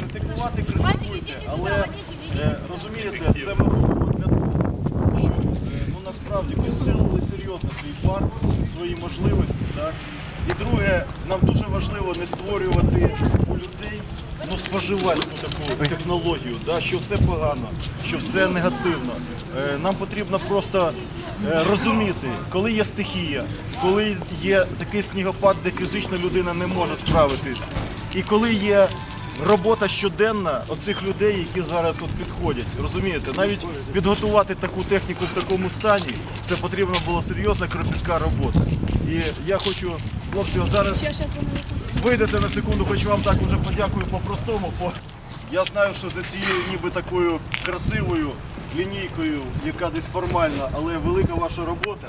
критикувати, критикуйте, але розумієте, це ми робимо для того, що е, ну, насправді посилили серйозно свій парк, свої можливості. Так? І друге, нам дуже важливо не створювати у людей ну, споживацьку ну, таку технологію, да, що все погано, що все негативно. Е, нам потрібно просто е, розуміти, коли є стихія, коли є такий снігопад, де фізично людина не може справитись, і коли є робота щоденна оцих людей, які зараз от підходять. Розумієте, навіть підготувати таку техніку в такому стані, це потрібна була серйозна кропітка робота. І я хочу, хлопці, зараз вийдете на секунду, хочу вам так вже подякую по-простому. По... Я знаю, що за цією ніби такою красивою лінійкою, яка десь формальна, але велика ваша робота.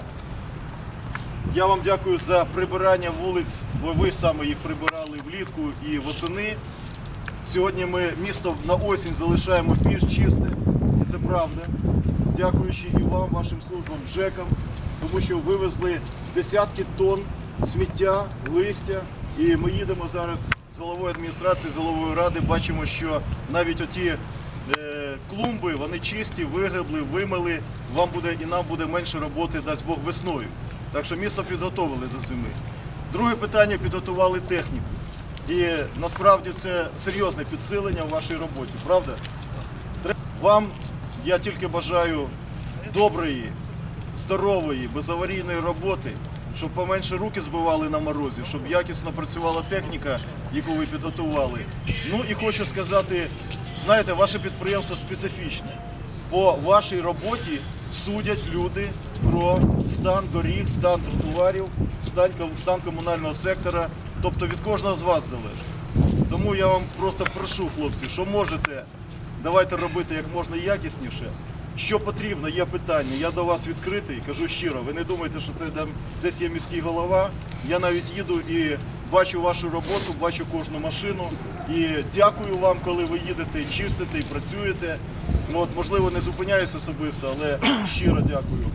Я вам дякую за прибирання вулиць, бо ви саме їх прибирали влітку і восени. Сьогодні ми місто на осінь залишаємо більш чисте, і це правда. Дякуючи і вам, вашим службам, ЖЕКам, тому що вивезли десятки тонн сміття, листя. І ми їдемо зараз з головою адміністрації, з головою ради. Бачимо, що навіть оті е, клумби вони чисті, вигребли, вимили. Вам буде і нам буде менше роботи, дасть Бог весною. Так що місто підготовили до зими. Друге питання підготували техніку. І насправді це серйозне підсилення в вашій роботі, правда? Вам я тільки бажаю доброї, здорової, безаварійної роботи, щоб поменше руки збивали на морозі, щоб якісно працювала техніка, яку ви підготували. Ну і хочу сказати, знаєте, ваше підприємство специфічне. По вашій роботі судять люди про стан доріг, стан тротуарів, стан комунального сектора. Тобто від кожного з вас залежить. Тому я вам просто прошу, хлопці, що можете, давайте робити як можна якісніше. Що потрібно, є питання. Я до вас відкритий, кажу щиро. Ви не думайте, що це десь є міський голова. Я навіть їду і бачу вашу роботу, бачу кожну машину. І дякую вам, коли ви їдете, чистите і працюєте. Ну, от, можливо, не зупиняюсь особисто, але щиро дякую.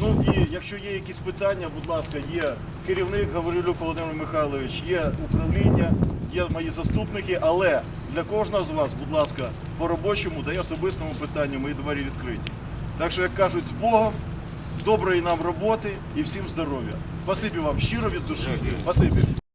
Ну і якщо є якісь питання, будь ласка, є керівник Гаврилюк Володимир Михайлович, є управління, є мої заступники, але для кожного з вас, будь ласка, по робочому та й особистому питанню мої двері відкриті. Так що, як кажуть, з Богом, доброї нам роботи і всім здоров'я. Спасибі вам щиро від душі. Спасибі.